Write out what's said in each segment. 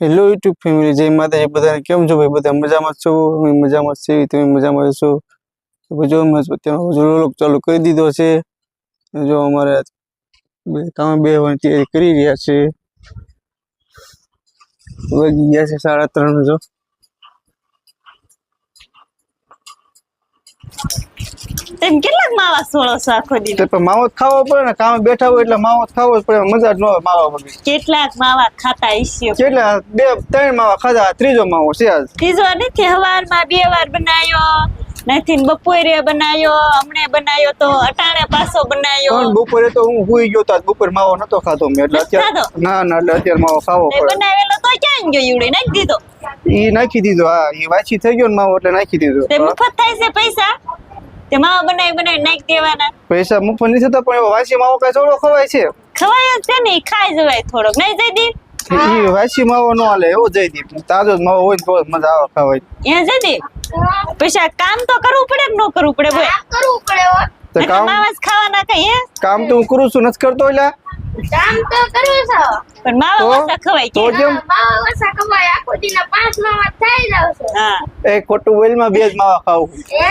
Hello YouTube family જય માતાજી. બધાને કેમ છો ભાઈ? બધા મજામાં છો? અમે મજામાં છે તમે મજામાં છો જો અત્યારે ચાલુ કરી દીધો છે. જો અમારે બે બે હોવાની તૈયારી કરી રહ્યા છે. વાગી ગયા છે સાડા ત્રણ જો. તેમ કેટલાક માવા સોળો છો આખો દી તો પણ માવો જ ખાવો પડે ને કામે બેઠા હોય એટલે માવો જ ખાવો જ પડે મજા જ ન આવે માવા વગર. કેટલાક માવા ખાતા ઈસ્યો કેટલા? બે ત્રણ માવા ખાધા ત્રીજો માવો છે આજ. ત્રીજો નથી હવારમાં બે વાર બનાવ્યો નથી બપોરે બનાવ્યો હમણે બનાવ્યો તો અટાણે પાછો બનાવ્યો પણ બપોરે તો હું હુઈ ગયો તો બપોર માવો નતો ખાધો મેં એટલે અત્યારે ના ના એટલે અત્યારે માવો ખાવો પડે. બનાવેલો તો ક્યાં ગયો ઈવડે? નાખી દીધો? ઈ નાખી દીધો હા ઈ વાંચી થઈ ગયો ને માવો એટલે નાખી દીધો. તે. મફત થાય છે પૈસા? તે માવા બનાવી બનાવી નાખી દેવાના. પૈસા મુફત નથી થતા પણ એવો વાંચી માવો કઈ થોડો ખવાય છે. ખવાય જ છે ને ખાય ખાઈ જવાય થોડોક. નહીં જયદીપ? દી વાસી માવો નો હાલે એવો જઈ દી તાજો જ માવો હોય તો જ મજા આવે ખાવાય. એ જયદીપ? પૈસા કામ તો કરવું પડે કે ન કરવું પડે ભાઈ કરવું પડે તો કામ માવા જ ખાવાના કઈ કામ તો હું કરું છું નથી કરતો એટલે કામ તો કરું છો. પણ માવા ઓછા ખવાય તો કે માવા ઓછા ખવાય. આખો દીના પાંચ માવા થઈ જાવ છો. હા. એ ખોટું બોલમાં બે જ માવા ખાવું હે.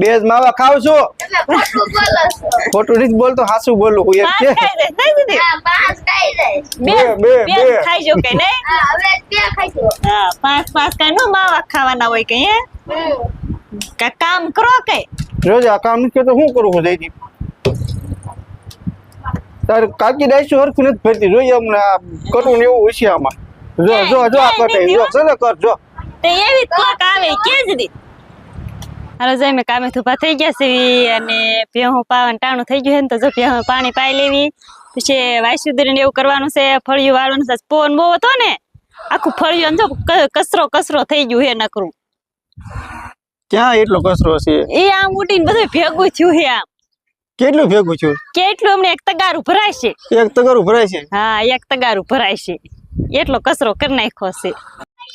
બે જ માવા ખાવ છું? તમે ખોટું બોલો છો. ખોટું નથી બોલતો હાસું બોલું હું કે. ખાઈ જાય નહીં જયદીપ હા પાંચ ખાઈ જાય. બે બે, બે. ખાઈ જો કે નહીં? હા હવે બે ખાઈશું. હા પાંચ પાંચ કઈ નો માવા ખાવાના હોય કઈ હે? કા કામ કરો કઈ રોજ આ કામ કે તો શું કરું હું જયદીપ? તારે કાકી ડાયસું હરખું નથી ભરતી. જોઈએ અમને આ કરવું એવું હોય આમાં. જો જો જો આ કટે. જો ચલે કર જો. તે એવી કોક આવે કે જ દી હાલો જઈ મેં કામે ઊભા થઈ ગયા છે અને ભેહું પાવન ટાણું થઈ ગયું છે ને તો જો ભેહું પાણી પાઈ લેવી. પછી વાસુદરી ને એવું કરવાનું છે ફળિયું વાળવાનું છે. પોન બહુ હતો ને આખું ફળિયું જો કચરો કચરો થઈ ગયું હે નકરું. ક્યાં એટલો કચરો છે? એ આમ ઉડીને બધું ભેગું થયું હે આમ. કેટલું ભેગું છું? કેટલું? હમણાં એક તગારું ભરાય છે. એક તગારું ભરાય છે? હા એક તગારું ભરાય છે. એટલો કચરો કરી નાખ્યો છે.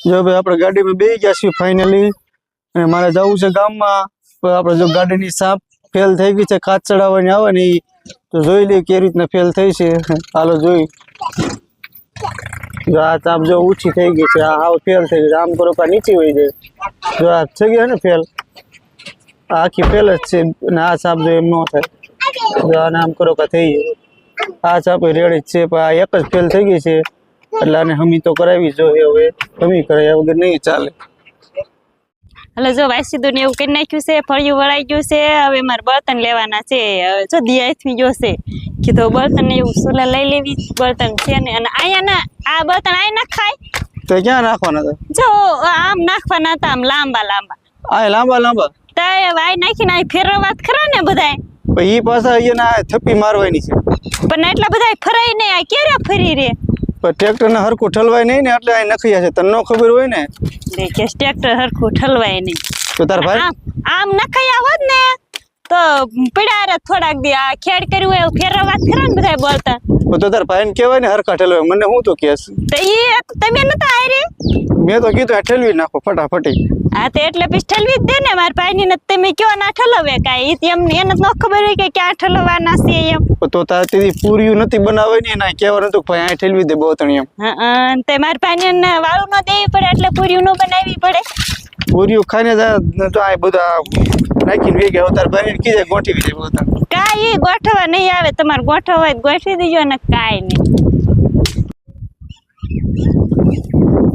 જો ભાઈ આપણે ગાડીમાં બેસી ગયા છીએ ફાઇનલી અને મારે જવું છે ગામમાં. આપણે જો ગાડીની સાપ ફેલ થઈ ગઈ છે કાચ ચડાવવાની આવે ને તો જોઈ લઈએ કેવી રીતના ફેલ થઈ છે. હાલો જોઈ. જો આ ચાપ જો ઊંચી થઈ ગઈ છે આ હાવ ફેલ થઈ ગઈ છે. આમ કરો નીચી હોય જાય. જો આ થઈ ગયા ને ફેલ આખી ફેલ જ છે અને આ ચાપ જો એમ ન થાય. આને આમ કરો કા થઈ આ ચાપ રેડી જ છે પણ આ એક જ ફેલ થઈ ગઈ છે. એટલે આને હમી તો કરાવી જોઈએ હવે. હમી કરાવ્યા વગર નહીં ચાલે. એટલે જો વાસીદું ને એવું કરી નાખ્યું છે ફળિયું વળાઈ ગયું છે હવે મારે બળતણ લેવાના છે. હવે જો દિયાથી ગયો છે કીધું બળતણ એવું સોલા લઈ લેવી બળતણ છે ને અને અહીંયા ના આ બળતણ અહીં ના ખાય? તો ક્યાં નાખવાના હતા? જો આમ નાખવાના હતા આમ લાંબા લાંબા. આ લાંબા લાંબા? તાય આ નાખીને અહીં ફેરવા વાત ખરા ને બધાય? પણ ઈ પાછા અહીંયા થપ્પી મારવાની છે. પણ એટલા બધા ફરાય નહીં આ ક્યારે ફરી રે? પણ ટ્રેક્ટર ને હરખું ઠલવાય નહીં ને એટલે અહીં નખિયા છે. તને ન ખબર હોય ને? કે ટ્રેક્ટર હરખું ઠલવાય નહીં. તો તાર ભાઈ? આમ નખાયા હોત ને તો પડ્યા રે થોડાક દી આ ખેડ કર્યું હોય ફેરવા વાત ખરા ને બધાય બળતણ તો તાર ભાઈને કહેવાય ને હરખા ઠલવાય મને હું તો કેસ તો એ તમે નતા આયરે મેં તો કીધું આ ઠલવી નાખો ફટાફટી. હા તો એટલે પછી ઠલવી જ દે ને મારા ભાઈની ને તમે કયો ના ઠલવે કાંઈ? ઈ એમ એને ન ખબર હોય કે ક્યાં ઠલવાના છે એમ. તો તાર તેથી પૂર્યું નથી બનાવવાની ને કહેવાનું હતું ભાઈ અહીં ઠલવી દે બોતણી એમ. હા તે મારા ભાઈને વાળું ન દેવી પડે એટલે પૂર્યું ન બનાવવી પડે. પૂર્યું ખાઈને તો આ બધા નાખીને વે ગયા તાર ભાઈને કીધે ગોઠવી દે બોતણ કાંઈ ઈ ગોઠવા નહીં આવે. તમારે ગોઠવા હોય તો ગોઠવી દેજો ને કાંઈ નહીં.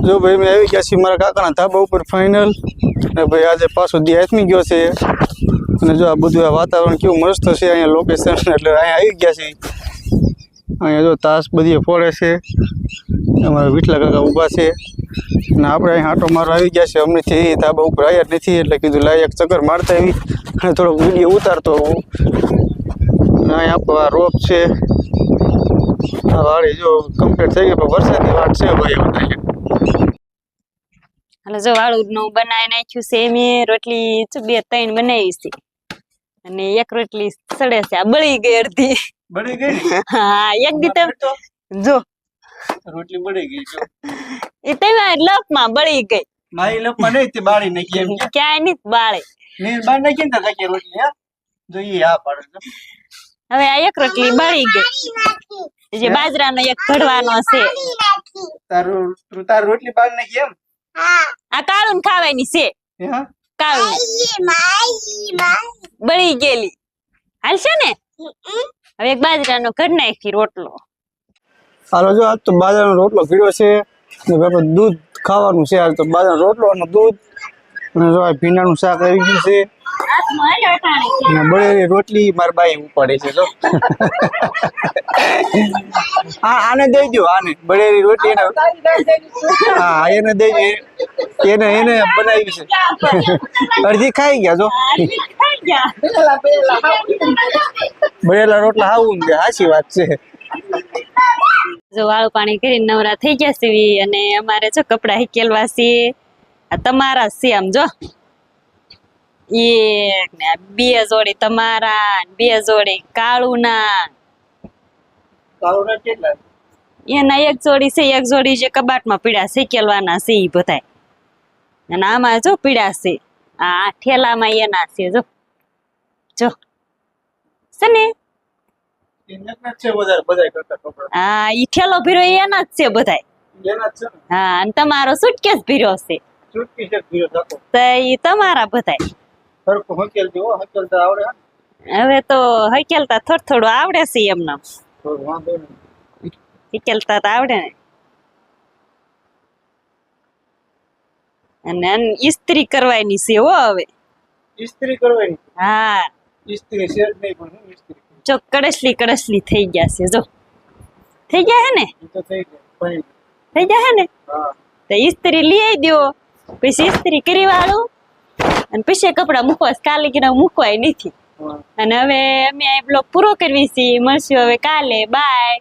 જો ભાઈ મેં આવી ગયા છીએ મારા કાકાના ધાબા ઉપર ફાઇનલ અને ભાઈ આજે પાછો દી હાથમી ગયો છે. અને જો આ બધું આ વાતાવરણ કેવું મસ્ત છે અહીંયા લોકેશન એટલે અહીંયા આવી ગયા છે અહીંયા જો તાસ બધી ફોડે છે. અમારા વિઠલા કાકા ઊભા છે. અને આપણે અહીં આંટો મારવા આવી ગયા છે. અમનેથી એ ધાબા ઉપર આવ્યા જ નથી એટલે કીધું લાય એક ચક્કર મારતા આવી. અને થોડોક વીડિયો ઉતારતો હું અને અહીંયા આપણો આ રોપ છે. આ વાડી જો કમ્પ્લીટ થઈ ગઈ પણ વરસાદની વાટ છે ભાઈ હવે અહીંયા હાલો જો વાળું નું બનાવી નાખ્યું છે મેં. રોટલી બે ત્રણ બનાવી છે. અને એક રોટલી સડે છે. આ બળી ગઈ અડધી. બળી ગઈ હા એક દી જો રોટલી બળી ગઈ જો. એ તમે લપમાં બળી ગઈ. મારી લપમાં નહીં તે બાળી નાખી એમ ક્યાંય નહીં બાળે. નહીં બાળી નાખી ને તો કાકી રોટલી હા? જોઈએ આ પાડે છે. હવે આ એક રોટલી બળી ગઈ. જે બાજરાનો એક ઘડવાનો છે. તારું તું તારું રોટલી પાક નાખી એમ? આ કાળું ખાવાની છે. કાળું. બળી ગયેલી. હાલશે ને? હવે એક બાજરાનો ઘડ નાખી રોટલો. હાલો જો આજ તો બાજરાનો રોટલો પીળો છે ને બાપા દૂધ ખાવાનું છે આજ તો બાજરાનો રોટલો અને દૂધ. અને જો આ ભીંડાનું શાક આવી ગયું છે. ને બળેલી રોટલી મારી બાઈ ઉપાડે છે જો. હા આને દઈ દો આને. બળેલી રોટલી એને હા એને દઈ દો એને એને બનાવી છે. અડધી ખાઈ ગયા જો. બળેલા રોટલા આવું ને હાચી વાત છે. જો વાળું પાણી કરીને નવરા થઈ ગયા સીવી અને અમારે જો કપડા હિકેલવા છે. તમારા છે આમ જો. એક ને બે જોડી તમારા બે જોડી કાળુના. એના એક જોડી છે એક જોડી જે કબાટમાં પીડા શેકેલવાના છે એ બધાય. અને આમાં જો પીડા છે. આ ઠેલામાં એના છે જો. જો. છે ને છે વધારે બધા કરતા કપડા હા ઈ ઠેલો ભીરો એના જ છે બધાય. હા અને તમારો સુટકેસ ભીરો છે. તો ઈ તમારા બધાય. હવે તો હકેલતા થોડું થોડું આવડે છે એમને. હકેલતા તો આવડે ને. અને ઇસ્ત્રી ઈસ્ત્રી કરવાની છે હો હવે. ઇસ્ત્રી કરવાની? હા. ઇસ્ત્રી છે નહીં પણ ઇસ્ત્રી જો કડસલી કડસલી થઈ ગયા છે જો. થઈ ગયા હે ને? થઈ ગયા હે ને? તો ઈસ્ત્રી લઈ આવી દો પછી ઈસ્ત્રી કરી વાળું અને પછી કપડા મૂકવા કાલે કે મૂકવાય નથી. અને હવે અમે આ બ્લોગ પૂરો કરવી છીએ મળશું હવે કાલે બાય.